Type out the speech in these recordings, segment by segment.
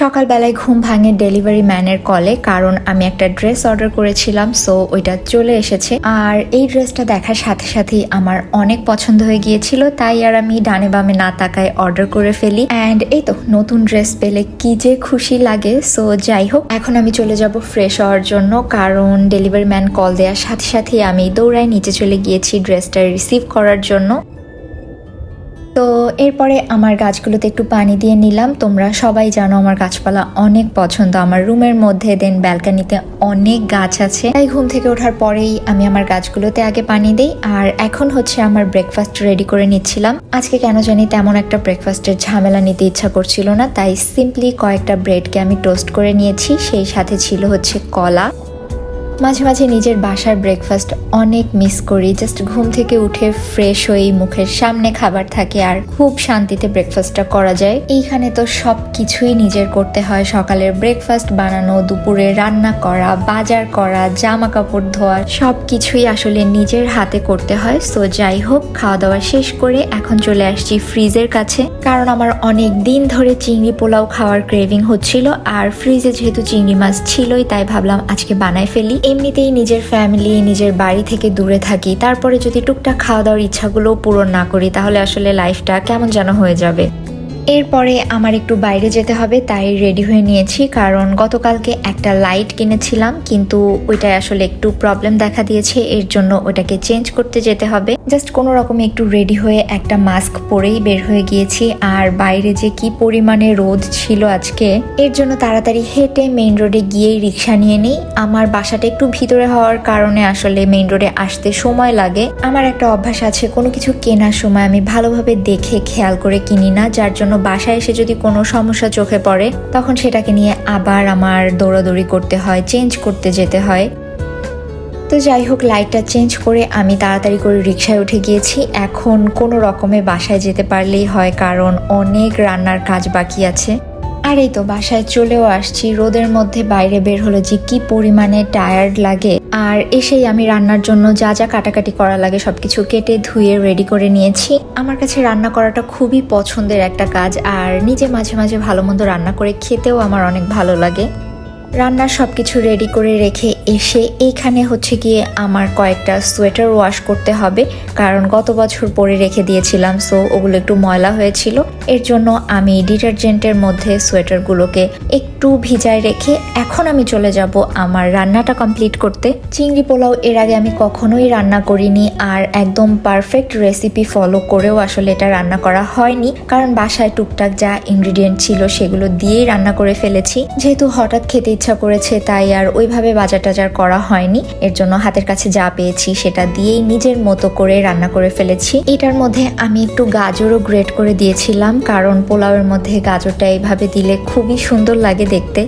সকালবেলায় ঘুম ভাঙে ডেলিভারি ম্যানের কলে, কারণ আমি একটা ড্রেস অর্ডার করেছিলাম, সো ওইটা চলে এসেছে। আর এই ড্রেসটা দেখার সাথে সাথেই আমার অনেক পছন্দ হয়ে গিয়েছিল, তাই আর আমি ডানে বামে না তাকায় অর্ডার করে ফেলি। অ্যান্ড এই তো, নতুন ড্রেস পেলে কি যে খুশি লাগে, সো যাই হোক, এখন আমি চলে যাব ফ্রেশ হওয়ার জন্য, কারণ ডেলিভারি ম্যান কল দেওয়ার সাথে সাথে আমি দৌড়ায় নিচে চলে গিয়েছি ড্রেসটা রিসিভ করার জন্য। এরপরে আমার গাছগুলোতে একটু পানি দিয়ে নিলাম। তোমরা সবাই জানো আমার গাছপালা অনেক পছন্দ। আমার রুমের মধ্যে দেন ব্যালকানিতে অনেক গাছ আছে। তাই ঘুম থেকে ওঠার পরেই আমি আমার গাছগুলোতে আগে পানি দিই আর এখন হচ্ছে আমার ব্রেকফাস্ট রেডি করে নিচ্ছিলাম। আজকে কেন জানি তেমন একটা ব্রেকফাস্টের ঝামেলা নিতে ইচ্ছা করছিল না, তাই সিম্পলি কয়েকটা ব্রেডকে আমি টোস্ট করে নিয়েছি। সেই সাথে ছিল হচ্ছে কলা। মাঝে মাঝে নিজের বাসার ব্রেকফাস্ট অনেক মিস করি। জাস্ট ঘুম থেকে উঠে ফ্রেশ হয়ে মুখের সামনে খাবার থাকে আর খুব শান্তিতে ব্রেকফাস্টটা করা যায়। এইখানে তো সব কিছুই নিজের করতে হয়। সকালের ব্রেকফাস্ট বানানো, দুপুরে রান্না করা, বাজার করা জামা কাপড় ধোয়া সব কিছুই আসলে নিজের হাতে করতে হয়। সো যাই হোক, খাওয়া দাওয়া শেষ করে এখন চলে আসছি ফ্রিজের কাছে। কারণ আমার অনেক দিন ধরে চিংড়ি পোলাও খাওয়ার ক্রেভিং হচ্ছিল। আর ফ্রিজে যেহেতু চিংড়ি মাছ ছিলই, তাই ভাবলাম আজকে বানাই ফেলি। এমনিতেই নিজের ফ্যামিলি নিজের বাড়ি থেকে দূরে থাকি। তারপরে যদি টুকটাক খাওয়া দাওয়ার ইচ্ছাগুলো পূরণ না করি, তাহলে আসলে লাইফটা কেমন যেন হয়ে যাবে। এরপরে আমার একটু বাইরে যেতে হবে, তাই রেডি হয়ে নিয়েছি। কারণ গতকালকে একটা লাইট কিনেছিলাম, কিন্তু ওইটায় আসলে একটু প্রবলেম দেখা দিয়েছে, এর জন্য ওটাকে চেঞ্জ করতে যেতে হবে। জাস্ট কোনো রকমে একটু রেডি হয়ে একটা মাস্ক পরেই বের হয়ে গিয়েছি। আর বাইরে যে কি পরিমাণে রোদ ছিল আজকে, এর জন্য তাড়াতাড়ি হেঁটে মেইন রোডে গিয়েই রিক্সা নিয়ে নিই। আমার বাসাটা একটু ভিতরে হওয়ার কারণে আসলে মেইন রোডে আসতে সময় লাগে। আমার একটা অভ্যাস আছে, কোনো কিছু কেনার সময় আমি ভালোভাবে দেখে, খেয়াল করে কিনি না, যার জন্য বাসায় এসে যদি কোনো সমস্যা চোখে পড়ে, তখন সেটাকে নিয়ে আবার আমার দৌড়াদৌড়ি করতে হয়, চেঞ্জ করতে যেতে হয়। তো যাই হোক, লাইটটা চেঞ্জ করে আমি তাড়াতাড়ি করে রিক্সায় উঠে গিয়েছি। এখন কোনো রকমে বাসায় যেতে পারলেই হয়, কারণ অনেক রান্নার কাজ বাকি আছে। আর এই তো বাসায় চলেও আসছি, রোদের মধ্যে বাইরে বের হলো যে কি পরিমাণে টায়ার্ড লাগে। আর এসেই আমি রান্নার জন্য যা যা কাটাকাটি করা লাগে সবকিছু কেটে, ধুয়ে রেডি করে নিয়েছি। আমার কাছে রান্না করাটা খুবই পছন্দের একটা কাজ, আর নিজে মাঝে মাঝে ভালো মন্দ রান্না করে খেতেও আমার অনেক ভালো লাগে। রান্নার সব কিছু রেডি করে রেখে এসে এইখানে হচ্ছে গিয়ে আমার কয়েকটা সোয়েটার ওয়াশ করতে হবে। কারণ গত বছর পরে রেখে দিয়েছিলাম সো ওগুলো একটু ময়লা হয়েছিল। এর জন্য আমি ডিটারজেন্টের মধ্যে সোয়েটারগুলোকে একটু ভিজায় রেখে এখন আমি চলে যাব আমার রান্নাটা কমপ্লিট করতে। চিংড়ি পোলাও এর আগে আমি কখনোই রান্না করিনি আর একদম পারফেক্ট রেসিপি ফলো করেও আসলে এটা রান্না করা হয়নি। কারণ বাসায় টুকটাক যা ইনগ্রিডিয়েন্ট ছিল সেগুলো দিয়েই রান্না করে ফেলেছি। যেহেতু হঠাৎ খেতে ইচ্ছা করেছে, তাই আর ওইভাবে বাজার টাজার করা হয়নি। এর জন্য হাতের কাছে যা পেয়েছি, সেটা দিয়েই নিজের মতো করে রান্না করে ফেলেছি। এটার মধ্যে আমি একটু গাজরও গ্রেট করে দিয়েছিলাম, কারণ পোলাওয়ের মধ্যে গাজরটা এইভাবে দিলে খুবই সুন্দর লাগে দেখতে।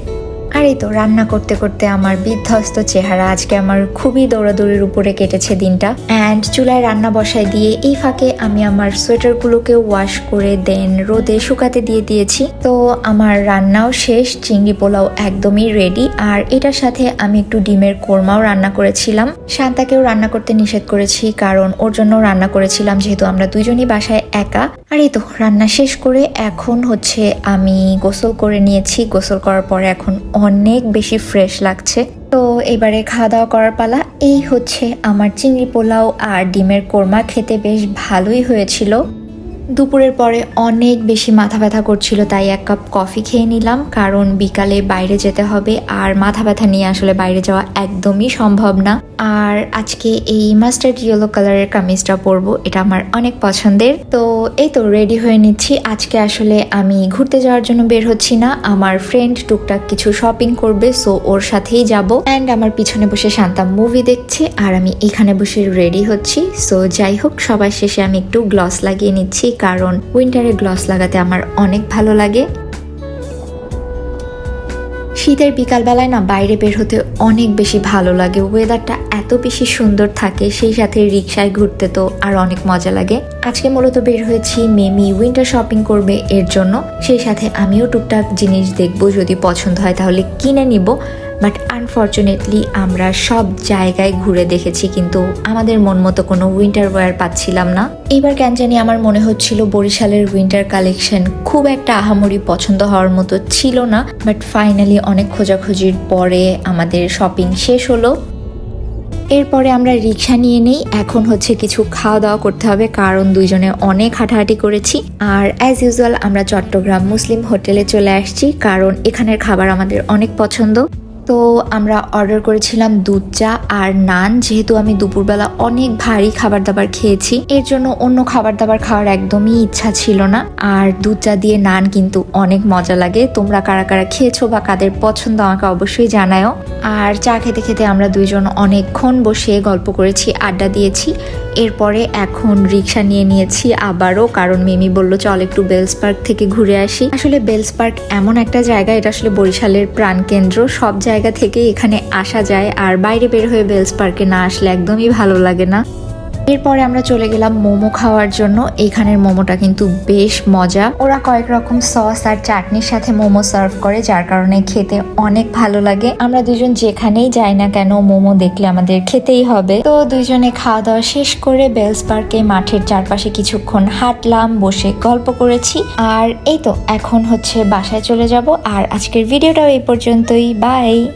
আর এই তো, রান্না করতে করতে আমার বিধ্বস্ত চেহারা আজকে আমার খুবই দৌড়াদৌড়ির উপরে কেটেছে দিনটা। অ্যান্ড চুলায় রান্না বসায় দিয়ে এই ফাঁকে আমি আমার সোয়েটারগুলোকে ওয়াশ করে দেন রোদে শুকাতে দিয়ে দিয়েছি। তো আমার রান্নাও শেষ, চিংড়ি পোলাও একদমই রেডি আর এটার সাথে আমি একটু ডিমের কোরমাও রান্না করেছিলাম। শান্তাকেও রান্না করতে নিষেধ করেছি, কারণ ওর জন্য রান্না করেছিলাম, যেহেতু আমরা দুজনই বাসায় একা। আর এই তো রান্না শেষ করে এখন হচ্ছে আমি গোসল করে নিয়েছি। গোসল করার পরে এখন অনেক বেশি ফ্রেশ লাগছে। তো এবারে খাওয়া দাওয়া করার পালা। এই হচ্ছে আমার চিংড়ি পোলাও আর ডিমের কোরমা। খেতে বেশ ভালোই হয়েছিল। দুপুরের পরে অনেক বেশি মাথা ব্যথা করছিল, তাই এক কাপ কফি খেয়ে নিলাম। কারণ বিকালে বাইরে যেতে হবে আর মাথা ব্যথা নিয়ে আসলে বাইরে যাওয়া একদমই সম্ভব না। আর আজকে এই মাস্টার্ড ইয়েলো কালারের কামিজটা পরবো, এটা আমার অনেক পছন্দের। তো এই তো রেডি হয়ে নিচ্ছি। আজকে আসলে আমি ঘুরতে যাওয়ার জন্য বের হচ্ছি না। আমার ফ্রেন্ড টুকটাক কিছু শপিং করবে সো ওর সাথেই যাব। অ্যান্ড আমার পিছনে বসে শান্তা মুভি দেখছে, আর আমি এখানে বসে রেডি হচ্ছি। সো যাই হোক, সবার শেষে আমি একটু গ্লস লাগিয়ে নিচ্ছি, কারণ উইন্টারে গ্লস লাগাতে আমার অনেক ভালো লাগে। শীতের বিকালবেলায় না বাইরে বের হতে অনেক বেশি ভালো লাগে। ওয়েদারটা এত বেশি সুন্দর থাকে, সেই সাথে রিক্সায় ঘুরতে তো আর অনেক মজা লাগে। আজকে মূলত বের হয়েছি মেমি উইন্টার শপিং করবে এর জন্য। সেই সাথে আমিও টুকটাক জিনিস দেখব, যদি পছন্দ হয় তাহলে কিনে নিব। বাট আনফর্চুনেটলি আমরা সব জায়গায় ঘুরে দেখেছি, কিন্তু আমাদের মন মতো কোনো উইন্টার ওয়্যার পাচ্ছিলাম না। এবার কেন জানি আমার মনে হচ্ছিল বরিশালের উইন্টার কালেকশন খুব একটা আহামরি পছন্দ হওয়ার মতো ছিল না বাট ফাইনালি অনেক খোঁজাখুঁজির পরে আমাদের শপিং শেষ হলো। এরপরে আমরা রিক্সা নিয়ে নেই, এখন হচ্ছে কিছু খাওয়া দাওয়া করতে হবে, কারণ দুইজনে অনেক হাঁটাহাঁটি করেছি। আর অ্যাজ ইউজুয়াল আমরা চট্টগ্রাম মুসলিম হোটেলে চলে আসছি, কারণ এখানের খাবার আমাদের অনেক পছন্দ। তো আমরা অর্ডার করেছিলাম দুধ, চা আর নান। যেহেতু আমি দুপুরবেলা অনেক ভারী খাবার দাবার খেয়েছি, এর জন্য অন্য খাবার দাবার খাওয়ার একদমই ইচ্ছা ছিল না। আর দুধ, চা দিয়ে নান কিন্তু অনেক মজা লাগে। তোমরা কারা কারা খেয়েছো বা কাদের পছন্দ আমাকে অবশ্যই জানাও আর চা খেতে খেতে আমরা দুইজন অনেকক্ষণ বসে গল্প করেছি, আড্ডা দিয়েছি। এরপরে এখন রিক্সা নিয়ে নিয়েছি আবারও, কারণ মিমি বলল, চল একটু বেলস পার্ক থেকে ঘুরে আসি। আসলে বেলস পার্ক এমন একটা জায়গা, এটা আসলে বরিশালের প্রাণকেন্দ্র। সব জায়গা থেকে এখানে আসা যায়। আর বাইরে বের হয়ে বেলস পার্কে না আসলে একদমই ভালো লাগে না। এরপরে আমরা চলে গেলাম মোমো খাওয়ার জন্য। এখানের মোমোটা কিন্তু বেশ মজা। ওরা কয়েক রকম সস আর চাটনির সাথে মোমো সার্ভ করে, যার কারণে খেতে অনেক ভালো লাগে। আমরা দুজন যেখানেই যাই না কেন, মোমো দেখলে আমাদের খেতেই হবে। তো দুইজনে খাওয়া দাওয়া শেষ করে বেলস পার্কে মাঠের চারপাশে কিছুক্ষণ হাঁটলাম, বসে গল্প করেছি। আর এই তো, এখন হচ্ছে বাসায় চলে যাব। আর আজকের ভিডিওটাও এই পর্যন্তই। বাই!